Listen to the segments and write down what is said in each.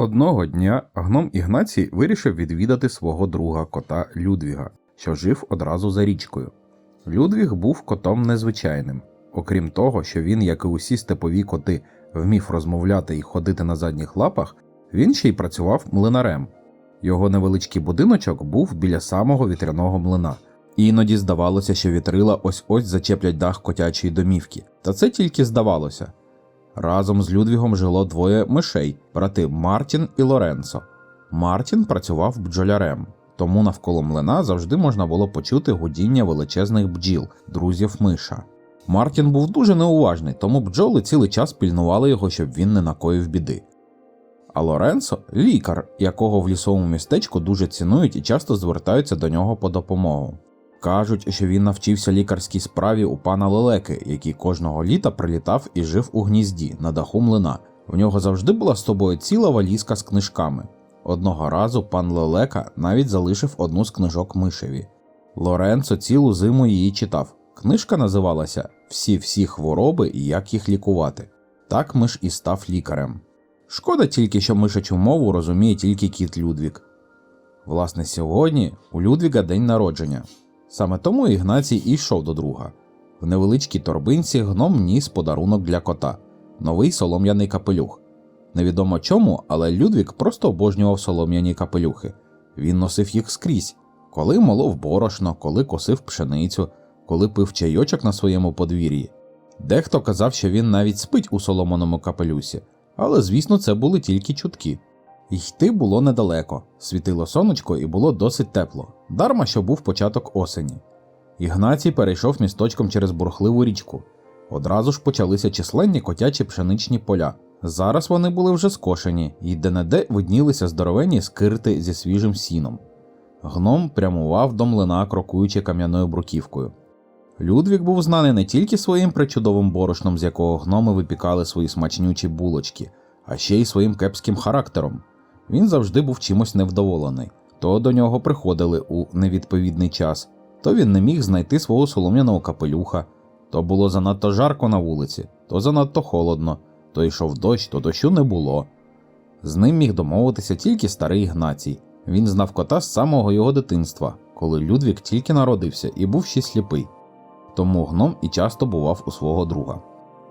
Одного дня гном Ігнацій вирішив відвідати свого друга кота Людвіга, що жив одразу за річкою. Людвіг був котом незвичайним. Окрім того, що він, як і усі степові коти, вмів розмовляти і ходити на задніх лапах, він ще й працював млинарем. Його невеличкий будиночок був біля самого вітряного млина. Іноді здавалося, що вітрила ось ось зачеплять дах котячої домівки. Та це тільки здавалося. Разом з Людвігом жило двоє мишей, брати Мартін і Лоренцо. Мартін працював бджолярем, тому навколо млина завжди можна було почути гудіння величезних бджіл, друзів миша. Мартін був дуже неуважний, тому бджоли цілий час пільнували його, щоб він не накоїв біди. А Лоренцо лікар, якого в лісовому містечку дуже цінують і часто звертаються до нього по допомогу. Кажуть, що він навчився лікарській справі у пана Лелеки, який кожного літа прилітав і жив у гнізді на даху млина. В нього завжди була з собою ціла валізка з книжками. Одного разу пан Лелека навіть залишив одну з книжок мишеві. Лоренцо цілу зиму її читав. Книжка називалася Всі-всі хвороби і як їх лікувати. Так миш і став лікарем. Шкода тільки, що мишачу мову розуміє тільки кіт Людвік. Власне, сьогодні у Людвіга день народження. Саме тому Ігнацій і йшов до друга. В невеличкій торбинці гном ніс подарунок для кота новий солом'яний капелюх. Невідомо чому, але Людвік просто обожнював солом'яні капелюхи. Він носив їх скрізь, коли молов борошно, коли косив пшеницю, коли пив чайочок на своєму подвір'ї. Дехто казав, що він навіть спить у соломаному капелюсі, але звісно, це були тільки чутки. Йти було недалеко, світило сонечко і було досить тепло, дарма що був початок осені. Ігнацій перейшов місточком через бурхливу річку. Одразу ж почалися численні котячі пшеничні поля. Зараз вони були вже скошені, і де-не-де виднілися здоровенні скирти зі свіжим сіном. Гном прямував до млина, крокуючи кам'яною бруківкою. Людвік був знаний не тільки своїм причудовим борошном, з якого гноми випікали свої смачнючі булочки, а ще й своїм кепським характером. Він завжди був чимось невдоволений. То до нього приходили у невідповідний час, то він не міг знайти свого солом'яного капелюха, то було занадто жарко на вулиці, то занадто холодно, то йшов дощ, то дощу не було. З ним міг домовитися тільки старий Ігнацій. Він знав кота з самого його дитинства, коли Людвік тільки народився і був ще сліпий. Тому гном і часто бував у свого друга.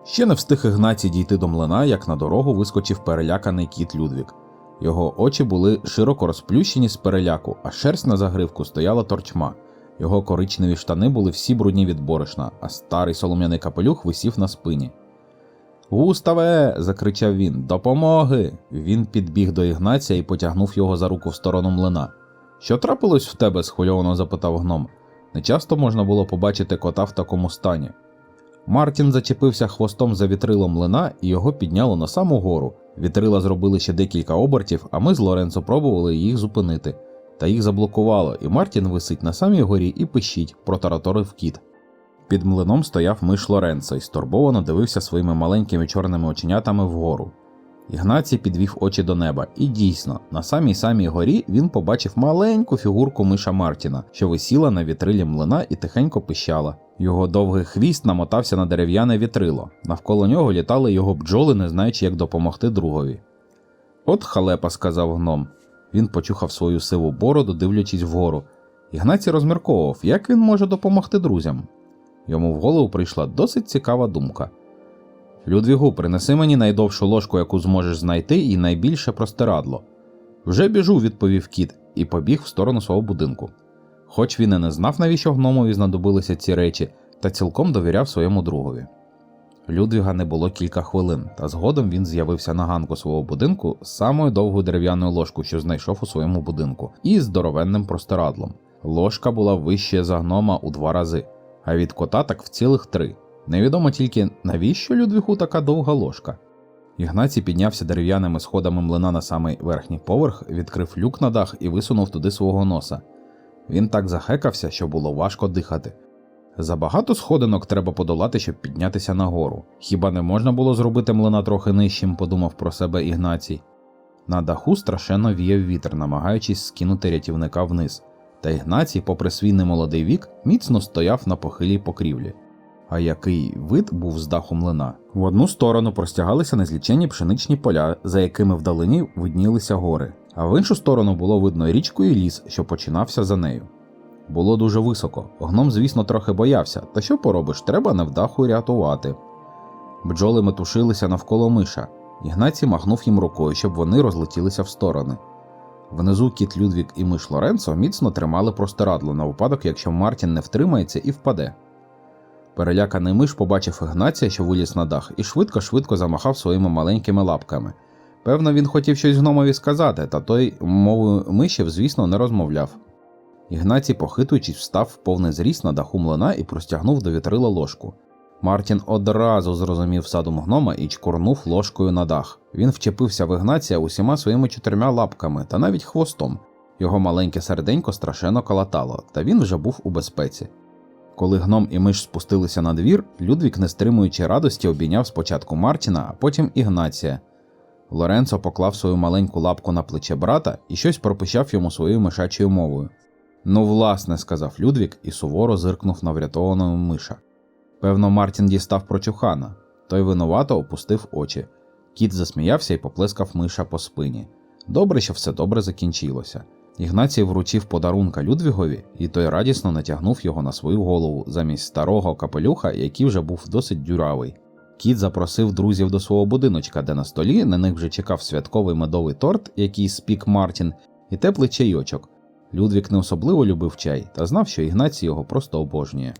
Ще не встиг Ігнацій дійти до млина, як на дорогу вискочив переляканий кіт Людвік. Його очі були широко розплющені з переляку, а шерсть на загривку стояла торчма. Його коричневі штани були всі брудні від борошна, а старий солом'яний капелюх висів на спині. Густаве. закричав він. Допомоги. Він підбіг до Ігнація і потягнув його за руку в сторону млина. Що трапилось в тебе? схвильовано запитав гном. Нечасто можна було побачити кота в такому стані. Мартін зачепився хвостом за вітрило млина і його підняло на саму гору. Вітрила зробили ще декілька обертів, а ми з Лоренцо пробували їх зупинити. Та їх заблокувало, і Мартін висить на самій горі і пищить, протараторив кіт. Під млином стояв миш Лоренцо і стурбовано дивився своїми маленькими чорними оченятами вгору. Ігнацій підвів очі до неба, і дійсно, на самій самій горі він побачив маленьку фігурку миша Мартіна, що висіла на вітрилі млина і тихенько пищала. Його довгий хвіст намотався на дерев'яне вітрило, навколо нього літали його бджоли, не знаючи, як допомогти другові. От халепа, сказав гном. Він почухав свою сиву бороду, дивлячись вгору. Ігнацій розмірковував, як він може допомогти друзям. Йому в голову прийшла досить цікава думка. Людвігу, принеси мені найдовшу ложку, яку зможеш знайти, і найбільше простирадло. Вже біжу, відповів кіт, і побіг в сторону свого будинку. Хоч він і не знав, навіщо гномові знадобилися ці речі, та цілком довіряв своєму другові. Людвіга не було кілька хвилин, та згодом він з'явився на ганку свого будинку з самою довгою дерев'яною ложкою, що знайшов у своєму будинку, і здоровенним простирадлом. Ложка була вище за гнома у два рази, а від кота так в цілих три. Невідомо тільки навіщо Людвігу така довга ложка. Ігнацій піднявся дерев'яними сходами млина на самий верхній поверх, відкрив люк на дах і висунув туди свого носа. Він так захекався, що було важко дихати. Забагато сходинок треба подолати, щоб піднятися нагору. Хіба не можна було зробити млина трохи нижчим, подумав про себе Ігнацій. На даху страшенно віяв вітер, намагаючись скинути рятівника вниз, та Ігнацій, попри свій немолодий вік, міцно стояв на похилій покрівлі. А який вид був з даху млина? В одну сторону простягалися незліченні пшеничні поля, за якими вдалині виднілися гори, а в іншу сторону було видно річку і ліс, що починався за нею. Було дуже високо. Гном, звісно, трохи боявся, та що поробиш, треба невдаху рятувати. Бджоли метушилися навколо миша. Ігнацій махнув їм рукою, щоб вони розлетілися в сторони. Внизу кіт Людвік і миш Лоренцо міцно тримали простирадло на випадок, якщо Мартін не втримається і впаде. Переляканий миш побачив Ігнація, що виліз на дах, і швидко-швидко замахав своїми маленькими лапками. Певно, він хотів щось гномові сказати, та той мовою мишів, звісно, не розмовляв. Ігнацій, похитуючись, встав повний зріст на даху млина і простягнув до вітрила ложку. Мартін одразу зрозумів садум гнома і чкурнув ложкою на дах. Він вчепився в Ігнація усіма своїми чотирма лапками та навіть хвостом. Його маленьке серденько страшенно калатало, та він вже був у безпеці. Коли гном і миш спустилися на двір, Людвік, не стримуючи радості, обійняв спочатку Мартіна, а потім Ігнація. Лоренцо поклав свою маленьку лапку на плече брата і щось пропищав йому своєю мишачою мовою. Ну, власне, сказав Людвік і суворо зиркнув на врятованого миша. Певно, Мартін дістав прочухана. Той винувато опустив очі. Кіт засміявся і поплескав миша по спині. Добре, що все добре закінчилося. Ігнацій вручив подарунка Людвігові, і той радісно натягнув його на свою голову замість старого капелюха, який вже був досить дюравий. Кіт запросив друзів до свого будиночка, де на столі на них вже чекав святковий медовий торт, який спік Мартін, і теплий чайочок. Людвік не особливо любив чай та знав, що Ігнацій його просто обожнює.